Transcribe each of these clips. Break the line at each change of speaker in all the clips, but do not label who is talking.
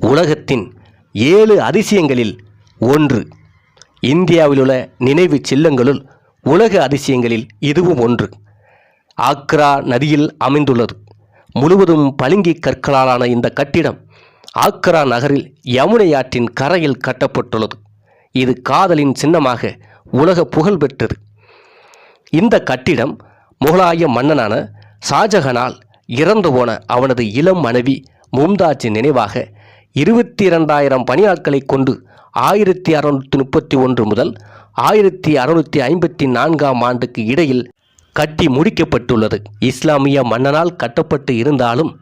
உலகத்தின் ஏழு அதிசயங்களில் ஒன்று. இந்தியாவிலுள்ள நினைவு சில்லங்களுள் உலக அதிசயங்களில் இதுவும் ஒன்று. ஆக்ரா நதியில் அமைந்துள்ளது. முழுவதும் பளிங்கி கற்களாலான இந்த கட்டிடம் ஆக்ரா நகரில் யமுனை ஆற்றின் கரையில் கட்டப்பட்டுள்ளது. இது காதலின் சின்னமாக உலக புகழ் பெற்றது. இந்த கட்டிடம் முகலாய மன்னனான ஷாஜஹானால் இறந்து போன அவனது இளம் மனைவி மும்தாஜின் நினைவாக இருபத்தி இரண்டாயிரம் பணியாட்களை கொண்டு ஆயிரத்தி அறுநூற்றி முப்பத்தி ஒன்று முதல் ஆயிரத்தி அறுநூற்றி ஐம்பத்தி நான்காம் ஆண்டுக்கு இடையில் கட்டி முடிக்கப்பட்டுள்ளது. இஸ்லாமிய மன்னனால் கட்டப்பட்டு இருந்தாலும்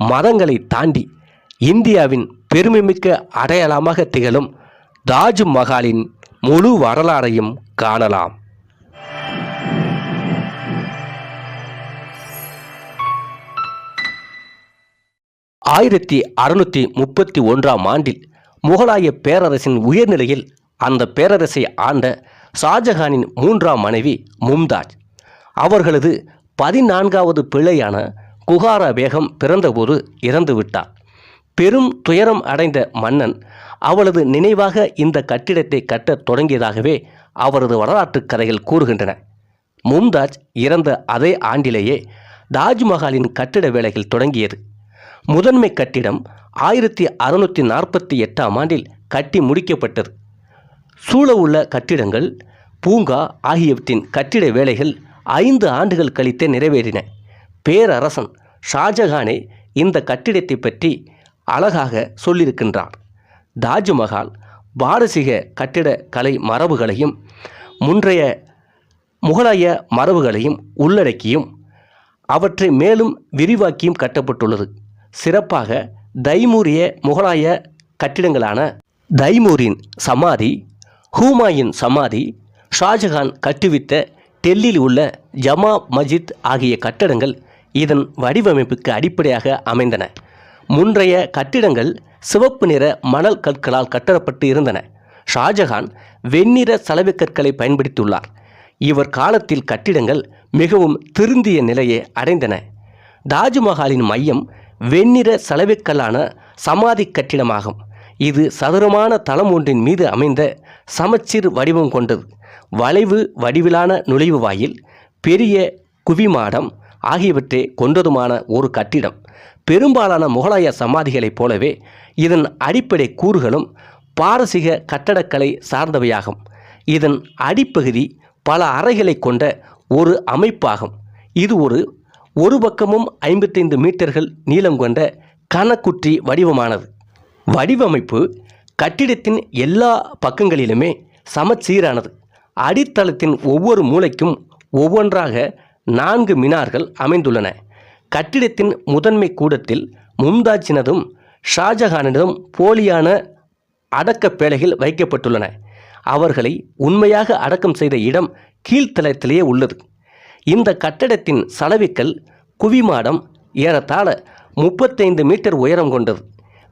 மதங்களை தாண்டி இந்தியாவின் பெருமைமிக்க அடையாளமாக திகழும் தாஜ்மஹாலின் முழு வரலாறையும் காணலாம். ஆயிரத்தி அறுநூற்றி முப்பத்தி ஒன்றாம் ஆண்டில் முகலாய பேரரசின் உயர்நிலையில் அந்த பேரரசை ஆண்ட ஷாஜஹானின் மூன்றாம் மனைவி மும்தாஜ். அவர்களது பதினான்காவது பிள்ளையான குகாரா பேகம் பிறந்தபோது இறந்துவிட்டார் பெரும் துயரம் அடைந்த மன்னன் அவளது நினைவாக இந்த கட்டிடத்தை கட்டத் தொடங்கியதாகவே அவரது வரலாற்றுக் கதைகள் கூறுகின்றன. மும்தாஜ் இறந்த அதே ஆண்டிலேயே தாஜ்மஹாலின் கட்டிட வேலைகள் தொடங்கியது. முதன்மை கட்டிடம் ஆயிரத்தி அறுநூற்றி நாற்பத்தி எட்டாம் ஆண்டில் கட்டி முடிக்கப்பட்டது. சூழ உள்ள கட்டிடங்கள் பூங்கா ஆகியவற்றின் கட்டிட வேலைகள் ஐந்து ஆண்டுகள் கழித்தே நிறைவேறின. பேரரசன் ஷாஜகானே இந்த கட்டிடத்தை பற்றி அழகாக சொல்லியிருக்கின்றார். தாஜ்மஹால் பாரசீக கட்டிட கலை மரபுகளையும் முன்றைய முகலாய மரபுகளையும் உள்ளடக்கியும் அவற்றை மேலும் விரிவாக்கியும் கட்டப்பட்டுள்ளது. சிறப்பாக தைமூரிய முகலாய கட்டிடங்களான தைமூரின் சமாதி ஹூமாயின் சமாதி ஷாஜஹான் கட்டுவித்த டெல்லியில் உள்ள ஜமா மஜித் ஆகிய கட்டடங்கள் இதன் வடிவமைப்புக்கு அடிப்படையாக அமைந்தன. முன்றைய கட்டிடங்கள் சிவப்பு நிற மணல் கற்களால் கட்டப்பட்டு இருந்தன. ஷாஜஹான் வெண்ணிற சலவை கற்களை பயன்படுத்தியுள்ளார். இவர் காலத்தில் கட்டிடங்கள் மிகவும் திருந்திய நிலையை அடைந்தன. தாஜ்மஹாலின் மையம் வெண்ணிற சலவைக்கல்லான சமாதி கட்டிடமாகும். இது சதுரமான தளம் ஒன்றின் மீது அமைந்த சமச்சீர் வடிவம் கொண்டது. வளைவு வடிவிலான நுழைவு வாயில் பெரிய குவிமாடம் ஆகியவற்றை கொண்டதுமான ஒரு கட்டிடம். பெரும்பாலான முகலாய சமாதிகளைப் போலவே இதன் அடிப்படை கூறுகளும் பாரசீக கட்டடக்கலை சார்ந்தவையாகும். இதன் அடிப்பகுதி பல அறைகளை கொண்ட ஒரு அமைப்பாகும். இது ஒரு ஒரு பக்கமும் ஐம்பத்தைந்து மீட்டர்கள் நீளம் கொண்ட கனக்குற்றி வடிவமானது. வடிவமைப்பு கட்டிடத்தின் எல்லா பக்கங்களிலுமே சமச்சீரானது. அடித்தளத்தின் ஒவ்வொரு மூலைக்கும் ஒவ்வொன்றாக நான்கு மினார்கள் அமைந்துள்ளன. கட்டிடத்தின் முதன்மை கூடத்தில் மும்தாஜினதும் ஷாஜஹானினதும் போலியான அடக்கப் பேழைகள் வைக்கப்பட்டுள்ளன. அவர்களை உண்மையாக அடக்கம் செய்த இடம் கீழ்த்தளத்திலேயே உள்ளது. இந்த கட்டடத்தின் சலவிக்கல் குவிமாடம் ஏறத்தாழ முப்பத்தைந்து மீட்டர் உயரம் கொண்டது.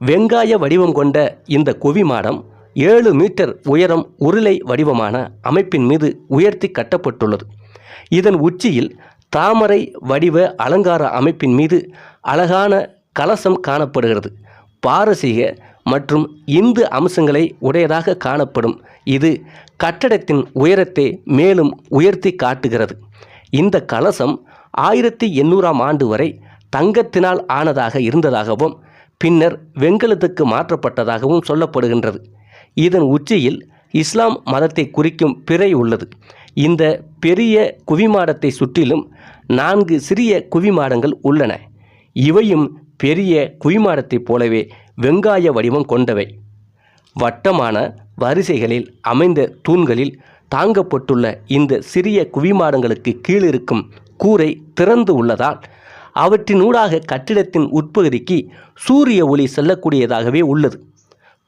வெங்காய வடிவம் கொண்ட இந்த குவிமாடம் ஏழு மீட்டர் உயரம் உருளை வடிவமான அமைப்பின் மீது உயர்த்தி கட்டப்பட்டுள்ளது. இதன் உச்சியில் தாமரை வடிவ அலங்கார அமைப்பின் மீது அழகான கலசம் காணப்படுகிறது. பாரசீக மற்றும் இந்து அம்சங்களை உடையதாக காணப்படும். இது கட்டடத்தின் உயரத்தை மேலும் உயர்த்தி காட்டுகிறது. இந்த கலசம் ஆயிரத்தி எண்ணூறாம் ஆண்டு வரை தங்கத்தினால் ஆனதாக இருந்ததாகவும் பின்னர் வெண்கலத்துக்கு மாற்றப்பட்டதாகவும் சொல்லப்படுகின்றது. இதன் உச்சியில் இஸ்லாம் மதத்தை குறிக்கும் பிறை உள்ளது. இந்த பெரிய குவிமாடத்தை சுற்றிலும் நான்கு சிறிய குவிமாடங்கள் உள்ளன. இவையும் பெரிய குவிமாடத்தைப் போலவே வெங்காய வடிவம் கொண்டவை. வட்டமான வரிசைகளில் அமைந்த தூண்களில் தாங்கப்பட்டுள்ள இந்த சிறிய குவிமாடங்களுக்கு கீழிருக்கும் கூரை திறந்து உள்ளதால் அவற்றினூடாக கட்டிடத்தின் உட்பகுதிக்கு சூரிய ஒளி செல்லக்கூடியதாகவே உள்ளது.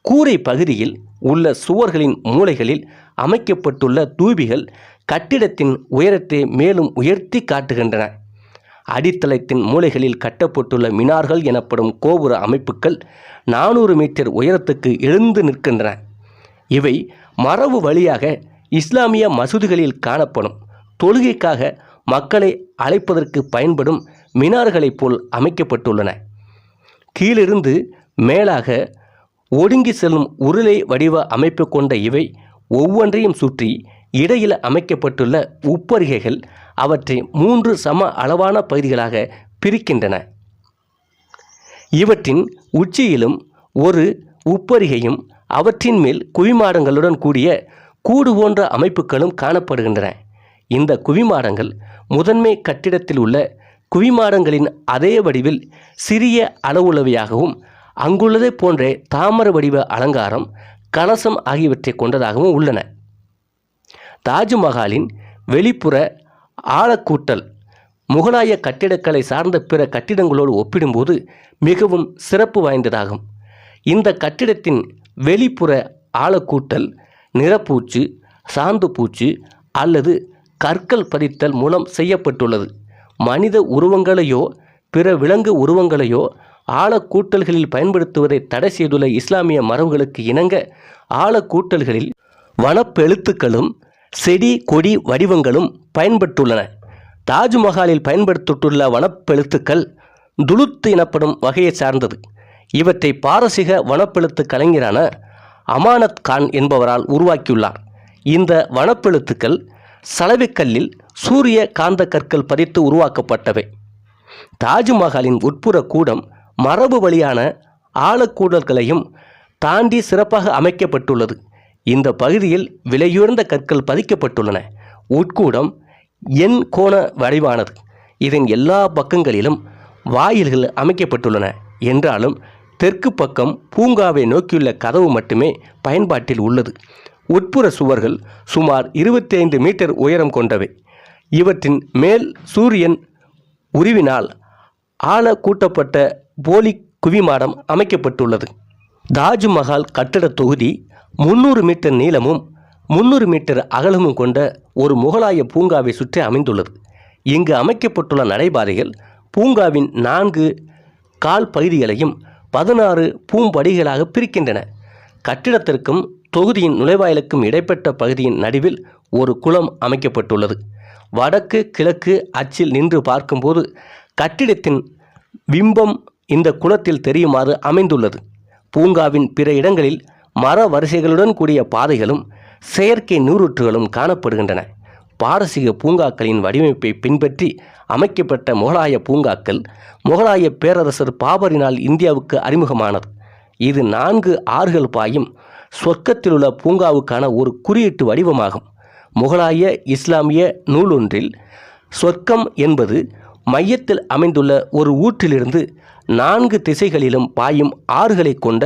கூரை பகுதியில் உள்ள சுவர்களின் மூலைகளில் அமைக்கப்பட்டுள்ள தூபிகள் கட்டிடத்தின் உயரத்தை மேலும் உயர்த்தி காட்டுகின்றன. அடித்தளத்தின் மூலைகளில் கட்டப்பட்டுள்ள மினார்கள் எனப்படும் கோபுர அமைப்புகள் நானூறு மீட்டர் உயரத்துக்கு எழுந்து நிற்கின்றன. இவை மரபு வழியாக இஸ்லாமிய மசூதிகளில் காணப்படும் தொழுகைக்காக மக்களை அழைப்பதற்கு பயன்படும் மினார்களைப் போல் அமைக்கப்பட்டுள்ளன. கீழிருந்து மேலாக ஒடுங்கி செல்லும் உருளை வடிவ அமைப்பு கொண்ட இவை ஒவ்வொன்றையும் சுற்றி இடையில் அமைக்கப்பட்டுள்ள உப்பரிகைகள் அவற்றை மூன்று சம அளவான பகுதிகளாக பிரிக்கின்றன. இவற்றின் உச்சியிலும் ஒரு உப்பரிகையும் அவற்றின் மேல் குவிமாடங்களுடன் கூடிய கூடு போன்ற அமைப்புகளும் காணப்படுகின்றன. இந்த குவிமாடங்கள் முதன்மை கட்டிடத்தில் உள்ள குவிமாடங்களின் அதே வடிவில் சிறிய அளவுள்ளவையாகவும் அங்குள்ளதை போன்றே தாமர வடிவ அலங்காரம் கலசம் ஆகியவற்றை கொண்டதாகவும் உள்ளன. தாஜ்மஹாலின் வெளிப்புற ஆழக்கூட்டல் முகலாய கட்டிடக்கலை சார்ந்த பிற கட்டிடங்களோடு ஒப்பிடும்போது மிகவும் சிறப்பு வாய்ந்ததாகும். இந்த கட்டிடத்தின் வெளிப்புற ஆழக்கூட்டல் நிறப்பூச்சு சாந்து பூச்சு அல்லது கற்கள் பதித்தல் மூலம் செய்யப்பட்டுள்ளது. மனித உருவங்களையோ பிற விலங்கு உருவங்களையோ ஆழக்கூட்டல்களில் பயன்படுத்துவதை தடை செய்துள்ள இஸ்லாமிய மரபுகளுக்கு இணங்க ஆழக்கூட்டல்களில் வனப்பெழுத்துக்களும் செடி கொடி வடிவங்களும் பயன்பட்டுள்ளன. தாஜ்மஹாலில் பயன்படுத்தப்பட்டுள்ள வனப்பெழுத்துக்கள் துலுத்து எனப்படும் வகையை சார்ந்தது. இவற்றை பாரசீக வனப்பெழுத்து கலைஞரான அமானத் கான் என்பவரால் உருவாக்கியுள்ளார். இந்த வனப்பெழுத்துக்கள் சலவைக்கல்லில் சூரிய காந்த கற்கள் பதித்து உருவாக்கப்பட்டவை. தாஜ்மஹாலின் உட்புற கூடம் மரபு வழியான ஆழக்கூடல்களையும் தாண்டி சிறப்பாக அமைக்கப்பட்டுள்ளது. இந்த பகுதியில் விலையுயர்ந்த கற்கள் பதிக்கப்பட்டுள்ளன. உட்கூடம் எண் கோண வடிவானது. இதன் எல்லா பக்கங்களிலும் வாயில்கள் அமைக்கப்பட்டுள்ளன. என்றாலும் தெற்கு பக்கம் பூங்காவை நோக்கியுள்ள கதவு மட்டுமே பயன்பாட்டில் உள்ளது. உட்புற சுவர்கள் சுமார் 25 மீட்டர் உயரம் கொண்டவை. இவற்றின் மேல் சூரியன் உருவினால் ஆழ கூட்டப்பட்ட போலி குவிமாடம் அமைக்கப்பட்டுள்ளது. தாஜ்மஹால் கட்டடத் தொகுதி முந்நூறு மீட்டர் நீளமும் முந்நூறு மீட்டர் அகலமும் கொண்ட ஒரு முகலாய பூங்காவை சுற்றி அமைந்துள்ளது. இங்கு அமைக்கப்பட்டுள்ள நடைபாதைகள் பூங்காவின் நான்கு கால் பகுதிகளையும் பதினாறு பூம்படிகளாக பிரிக்கின்றன. கட்டிடத்திற்கும் தொகுதியின் நுழைவாயிலுக்கும் இடைப்பட்ட பகுதியின் நடுவில் ஒரு குளம் அமைக்கப்பட்டுள்ளது. வடக்கு கிழக்கு அச்சில் நின்று பார்க்கும்போது கட்டிடத்தின் பிம்பம் இந்த குளத்தில் தெரியுமாறு அமைந்துள்ளது. பூங்காவின் பிற இடங்களில் மர வரிசைகளுடன் கூடிய பாதைகளும் செயற்கை நீரூற்றுகளும் காணப்படுகின்றன. பாரசீக பூங்காக்களின் வடிவமைப்பை பின்பற்றி அமைக்கப்பட்ட முகலாய பூங்காக்கள் முகலாய பேரரசர் பாபரினால் இந்தியாவுக்கு அறிமுகமானது. இது நான்கு ஆறுகள் பாயும் சொர்க்கத்தில் உள்ள பூங்காவுக்கான ஒரு குறியீட்டு வடிவமாகும். முகலாய இஸ்லாமிய நூலொன்றில் சொர்க்கம் என்பது மையத்தில் அமைந்துள்ள ஒரு ஊற்றிலிருந்து நான்கு திசைகளிலும் பாயும் ஆறுகளை கொண்ட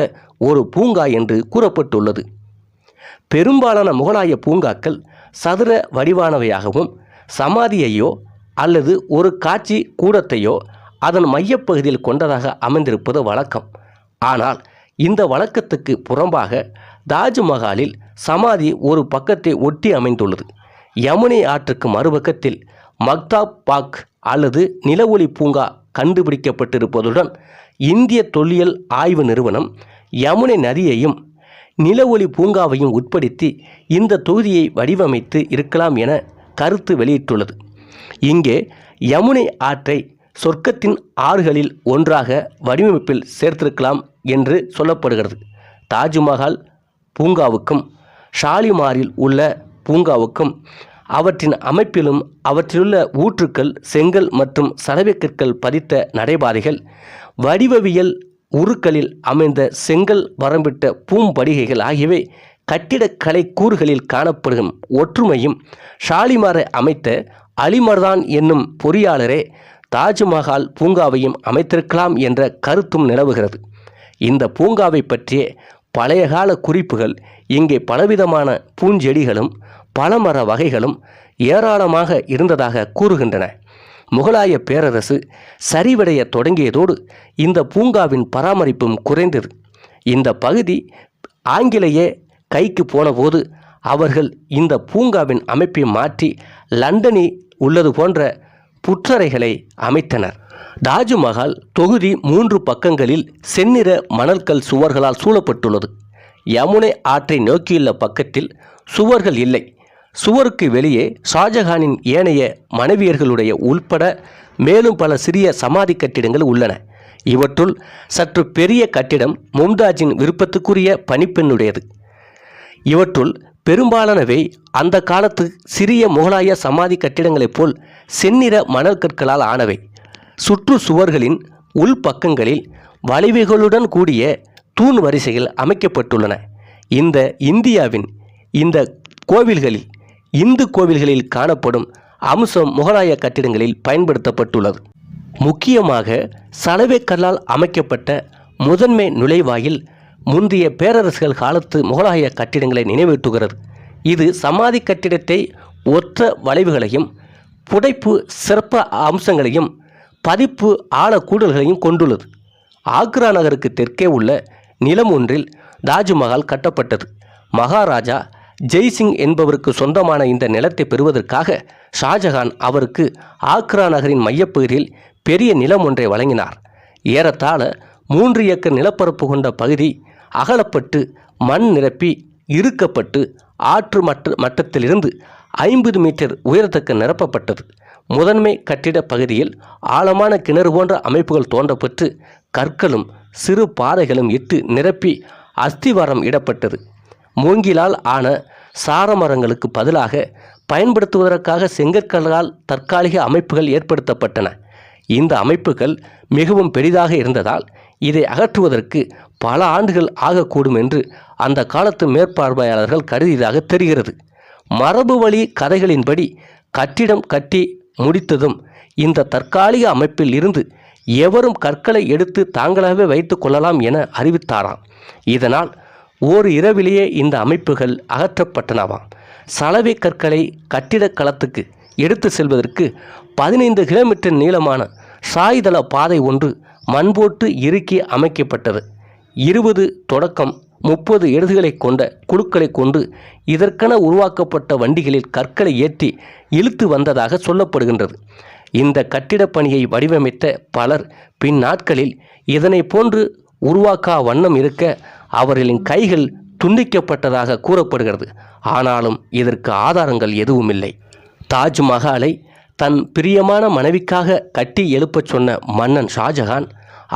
ஒரு பூங்கா என்று கூறப்பட்டுள்ளது. பெரும்பாலான முகலாய பூங்காக்கள் சதுர வடிவானவையாகவும் சமாதியையோ அல்லது ஒரு காட்சி கூடத்தையோ அதன் மையப்பகுதியில் கொண்டதாக அமைந்திருப்பது வழக்கம். ஆனால் இந்த வழக்கத்துக்கு புறம்பாக தாஜ்மஹாலில் சமாதி ஒரு பக்கத்தை ஒட்டி அமைந்துள்ளது. யமுனை ஆற்றுக்கு மறுபக்கத்தில் மக்தாப் பாக் அல்லது நிலவொளி பூங்கா கண்டுபிடிக்கப்பட்டிருப்பதுடன் இந்திய தொல்லியல் ஆய்வு நிறுவனம் யமுனை நதியையும் நிலவொளி பூங்காவையும் உட்படுத்தி இந்த தொகுதியை வடிவமைத்து இருக்கலாம் என கருத்து வெளியிட்டுள்ளது. இங்கே யமுனை ஆற்றை சொர்க்கத்தின் ஆறுகளில் ஒன்றாக வடிவமைப்பில் சேர்த்திருக்கலாம் என்று சொல்லப்படுகிறது. தாஜ்மஹால் பூங்காவுக்கும் ஷாலிமாரில் உள்ள பூங்காவுக்கும் அவற்றின் அமைப்பிலும் அவற்றிலுள்ள ஊற்றுக்கள் செங்கல் மற்றும் சலவைக்கற்கள் பதித்த நடைபாதைகள் வடிவவியல் உருக்களில் அமைந்த செங்கல் வரம்பிட்ட பூம்படிகைகள் ஆகியவை கட்டிடக்கலை கூறுகளில் காணப்படும் ஒற்றுமையும் ஷாலிமாரை அமைத்த அலிமர்தான் என்னும் பொறியாளரே தாஜ்மஹால் பூங்காவையும் அமைத்திருக்கலாம் என்ற கருத்தும் நிலவுகிறது. இந்த பூங்காவை பற்றிய பழைய கால குறிப்புகள் இங்கே பலவிதமான பூஞ்செடிகளும் பழமர வகைகளும் ஏராளமாக இருந்ததாக கூறுகின்றன. முகலாய பேரரசு சரிவடைய தொடங்கியதோடு இந்த பூங்காவின் பராமரிப்பும் குறைந்தது. இந்த பகுதி ஆங்கிலேய கைக்கு போனபோது அவர்கள் இந்த பூங்காவின் அமைப்பை மாற்றி லண்டனில் உள்ளது போன்ற புற்றறைகளை அமைத்தனர். தாஜ்மஹால் தொகுதி மூன்று பக்கங்களில் செந்நிற மணல்கல் சுவர்களால் சூழப்பட்டுள்ளது. யமுனை ஆற்றை நோக்கியுள்ள பக்கத்தில் சுவர்கள் இல்லை. சுவருக்கு வெளியே ஷாஜஹானின் ஏனைய மனைவியர்களுடைய உள்பட மேலும் பல சிறிய சமாதி கட்டிடங்கள் உள்ளன. இவற்றுள் சற்று பெரிய கட்டிடம் மும்தாஜின் விருப்பத்துக்குரிய பணிப்பெண்ணுடையது. இவற்றுள் பெரும்பாலானவை அந்த காலத்து சிறிய முகலாய சமாதி கட்டிடங்களைப் போல் செந்நிற மணல் கற்களால் ஆனவை. சுற்று சுவர்களின் உள்பக்கங்களில் வளைவுகளுடன் கூடிய தூண் வரிசைகள் அமைக்கப்பட்டுள்ளன. இந்த இந்தியாவின் இந்த கோவில்களில் இந்து கோவில்களில் காணப்படும் அம்சம் முகலாய கட்டிடங்களில் பயன்படுத்தப்பட்டுள்ளது. முக்கியமாக சலவை கல்லால் அமைக்கப்பட்ட முதன்மை நுழைவாயில் முந்தைய பேரரசுகள் காலத்து முகலாய கட்டிடங்களை நினைவூட்டுகிறது. இது சமாதி கட்டிடத்தை ஒற்ற வளைவுகளையும் புடைப்பு சிறப்ப அம்சங்களையும் பதிப்பு ஆழக்கூடல்களையும் கொண்டுள்ளது. ஆக்ரா நகருக்கு தெற்கே உள்ள நிலம் ஒன்றில் தாஜ்மஹால் கட்டப்பட்டது. மகாராஜா ஜெய்சிங் என்பவருக்கு சொந்தமான இந்த நிலத்தை பெறுவதற்காக ஷாஜஹான் அவருக்கு ஆக்ரா நகரின் மையப்பகுதியில் பெரிய நிலம் ஒன்றை வழங்கினார். ஏறத்தாழ மூன்று ஏக்கர் நிலப்பரப்பு கொண்ட பகுதி அகலப்பட்டு மண் நிரப்பி இறுக்கப்பட்டு ஆற்று மட்ட மட்டத்திலிருந்து ஐம்பது மீட்டர் உயரத்துக்கு நிரப்பப்பட்டது. முதன்மை கட்டிட பகுதியில் ஆழமான கிணறு போன்ற அமைப்புகள் தோண்டப்பட்டு கற்களும் சிறு பாறைகளும் இட்டு நிரப்பி அஸ்திவாரம் இடப்பட்டது. மூங்கிலால் ஆன சாரமரங்களுக்கு பதிலாக பயன்படுத்துவதற்காக செங்கற்களால் தற்காலிக அமைப்புகள் ஏற்படுத்தப்பட்டன. இந்த அமைப்புகள் மிகவும் பெரிதாக இருந்ததால் இதை அகற்றுவதற்கு பல ஆண்டுகள் ஆகக்கூடும் என்று அந்த காலத்து மேற்பார்வையாளர்கள் கருதியதாக தெரிகிறது. மரபு வழி கதைகளின்படி கட்டிடம் கட்டி முடித்ததும் இந்த தற்காலிக அமைப்பில் இருந்து எவரும் கற்களை எடுத்து தாங்களாகவே வைத்து கொள்ளலாம் என அறிவித்தாராம். இதனால் ஓர் இரவிலேயே இந்த அமைப்புகள் அகற்றப்பட்டனவாம். சலவை கற்களை கட்டிடக் களத்துக்கு எடுத்து செல்வதற்கு பதினைந்து கிலோமீட்டர் நீளமான சாய்தள பாதை ஒன்று மண் போட்டு இறுக்கி அமைக்கப்பட்டது. இருபது தொடக்கம் முப்பது எழுதுகளை கொண்ட குழுக்களை கொண்டு இதற்கென உருவாக்கப்பட்ட வண்டிகளில் கற்களை ஏற்றி இழுத்து வந்ததாக சொல்லப்படுகின்றது. இந்த கட்டிடப் பணியை வடிவமைத்த பலர் பின் நாட்களில் இதனை போன்று உருவாக்கா வண்ணம் இருக்க அவர்களின் கைகள் துண்டிக்கப்பட்டதாக கூறப்படுகிறது. ஆனாலும் இதற்கு ஆதாரங்கள் எதுவும் இல்லை. தாஜ்மஹாலை தன் பிரியமான மனைவிக்காக கட்டி எழுப்பச் சொன்ன மன்னன் ஷாஜஹான்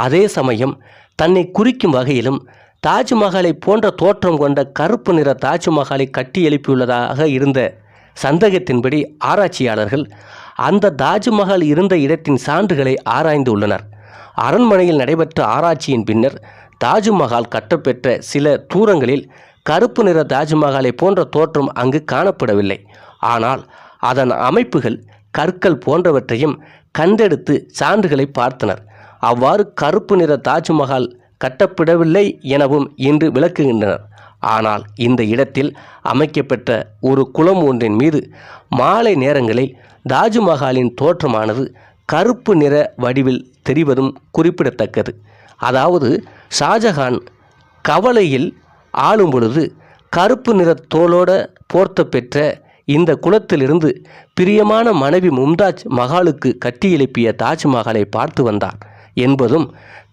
அதே சமயம் தன்னை குறிக்கும் வகையிலும் தாஜ்மஹாலை போன்ற தோற்றம் கொண்ட கருப்பு நிற தாஜ்மஹாலை கட்டி எழுப்பியுள்ளதாக இருந்த சந்தேகத்தின்படி ஆராய்ச்சியாளர்கள் அந்த தாஜ்மஹால் இருந்த இடத்தின் சான்றுகளை ஆராய்ந்து உள்ளனர். அரண்மனையில் நடைபெற்ற ஆராய்ச்சியின் பின்னர் தாஜ்மஹால் கட்டப்பெற்ற சில தூரங்களில் கருப்பு நிற தாஜ்மஹாலை போன்ற தோற்றம் அங்கு காணப்படவில்லை. ஆனால் அதன் அமைப்புகள் கற்கள் போன்றவற்றையும் கண்டெடுத்து சான்றுகளை பார்த்தனர். அவ்வாறு கருப்பு நிற தாஜ்மஹால் கட்டப்படவில்லை எனவும் இன்று விளக்குகின்றனர். ஆனால் இந்த இடத்தில் அமைக்கப்பட்ட ஒரு குளம் ஒன்றின் மீது மாலை நேரங்களில் தாஜ்மஹாலின் தோற்றமானது கருப்பு நிற வடிவில் தெரிவதும் குறிப்பிடத்தக்கது. அதாவது ஷாஜஹான் கவலையில் ஆளும் பொழுது கருப்பு நிற தோலோட போர்த்த பெற்ற இந்த குலத்திலிருந்து பிரியமான மனைவி மும்தாஜ் மகாலுக்கு கட்டி எழுப்பிய தாஜ்மஹாலை பார்த்து வந்தார். என்பதும்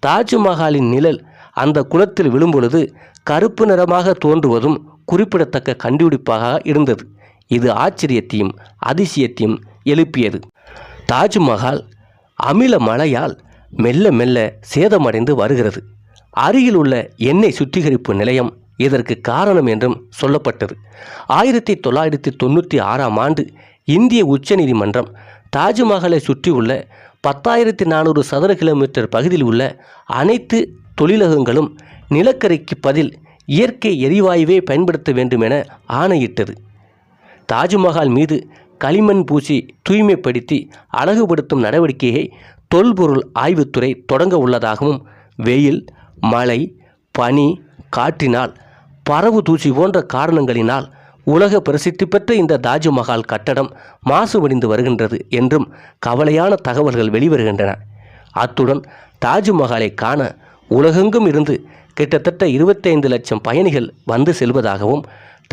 தாஜ்மஹாலின் நிழல் அந்த குளத்தில் விழும்பொழுது கருப்பு நிறமாக தோன்றுவதும் குறிப்பிடத்தக்க கண்டுபிடிப்பாக இருந்தது. இது ஆச்சரியத்தையும் அதிசயத்தையும் எழுப்பியது. தாஜ்மஹால் அமில மழையால் மெல்ல மெல்ல சேதமடைந்து வருகிறது. அருகில் உள்ள எண்ணெய் சுத்திகரிப்பு நிலையம் இதற்கு காரணம் என்றும் சொல்லப்பட்டது. ஆயிரத்தி தொள்ளாயிரத்தி தொண்ணூற்றி ஆறாம் ஆண்டு இந்திய உச்சநீதிமன்றம் தாஜ்மஹாலை சுற்றியுள்ள பத்தாயிரத்தி நானூறு சதுர கிலோமீட்டர் பகுதியில் உள்ள அனைத்து தொழிலகங்களும் நிலக்கரிக்கு பதில் இயற்கை எரிவாயுவை பயன்படுத்த வேண்டும் என ஆணையிட்டது. தாஜ்மஹால் மீது களிமண் பூசி தூய்மைப்படுத்தி அழகுபடுத்தும் நடவடிக்கையை தொல்பொருள் ஆய்வுத்துறை தொடங்க உள்ளதாகவும் வெயில் மழை பனி காற்றினால் பரவு தூசி போன்ற காரணங்களினால் உலக பிரசித்தி பெற்ற இந்த தாஜ்மஹால் கட்டடம் மாசுபடிந்து வருகின்றது என்றும் கவலையான தகவல்கள் வெளிவருகின்றன. அத்துடன் தாஜ்மஹாலை காண உலகெங்கும் இருந்து கிட்டத்தட்ட இருபத்தைந்து லட்சம் பயணிகள் வந்து செல்வதாகவும்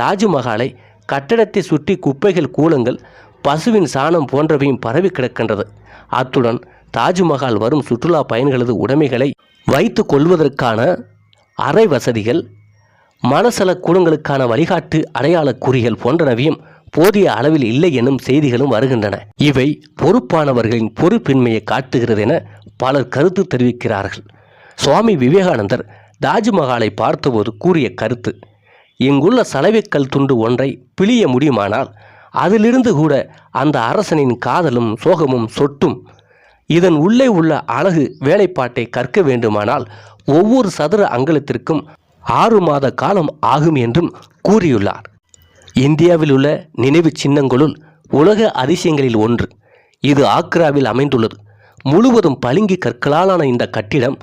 தாஜ்மஹாலை கட்டடத்தை சுற்றி குப்பைகள் கூலங்கள் பசுவின் சாணம் போன்றவையும் பரவி கிடக்கின்றது. அத்துடன் தாஜ்மஹால் வரும் சுற்றுலா பயணிகளது உடைமைகளை வைத்து கொள்வதற்கான அறை வசதிகள் மனசல கூடங்களுக்கான வழிகாட்டு அடையாள குறிகள் போன்றனவையும் போதிய அளவில் இல்லை எனும் செய்திகளும் வருகின்றன. இவை பொறுப்பானவர்களின் பொறுப்பின்மையை காட்டுகிறது என பலர் கருத்து தெரிவிக்கிறார்கள். சுவாமி விவேகானந்தர் தாஜ்மஹாலை பார்த்தபோது கூறிய கருத்து இங்குள்ள சலவைக்கல் துண்டு ஒன்றை பிழிய முடியுமானால் அதிலிருந்து கூட அந்த அரசனின் காதலும் சோகமும் சொட்டும். இதன் உள்ளே உள்ள அழகு வேலைப்பாட்டை கற்க வேண்டுமானால் ஒவ்வொரு சதுர அங்கலத்திற்கும் ஆறு மாத காலம் ஆகும் என்றும் கூறியுள்ளார். இந்தியாவில் உள்ள நினைவு சின்னங்களுள் உலக அதிசயங்களில் ஒன்று. இது ஆக்ராவில் அமைந்துள்ளது. முழுவதும் பளிங்கு கற்களாலான இந்த கட்டிடம்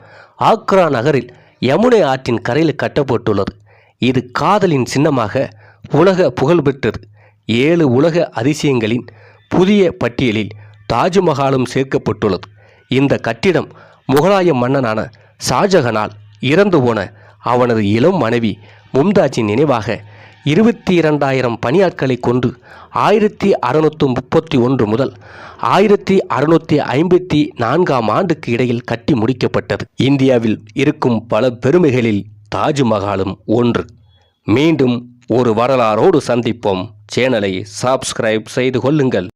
ஆக்ரா நகரில் யமுனை ஆற்றின் கரையில் கட்டப்பட்டுள்ளது. இது காதலின் சின்னமாக உலக புகழ்பெற்றது. ஏழு உலக அதிசயங்களின் புதிய பட்டியலில் தாஜ்மஹாலும் சேர்க்கப்பட்டுள்ளது. இந்த கட்டிடம் முகலாய மன்னனான ஷாஜஹானால் இறந்து போன அவனது இளம் மனைவி மும்தாஜின் நினைவாக இருபத்தி இரண்டாயிரம் பணியாட்களை கொண்டு ஆயிரத்தி அறுநூற்று முப்பத்தி ஒன்று முதல் ஆயிரத்தி அறுநூற்றி ஐம்பத்தி நான்காம் ஆண்டுக்கு இடையில் கட்டி முடிக்கப்பட்டது. இந்தியாவில் இருக்கும் பல பெருமைகளில் தாஜ்மஹாலும் ஒன்று. மீண்டும் ஒரு வரலாறோடு சந்திப்போம். சேனலை சப்ஸ்கிரைப் செய்து கொள்ளுங்கள்.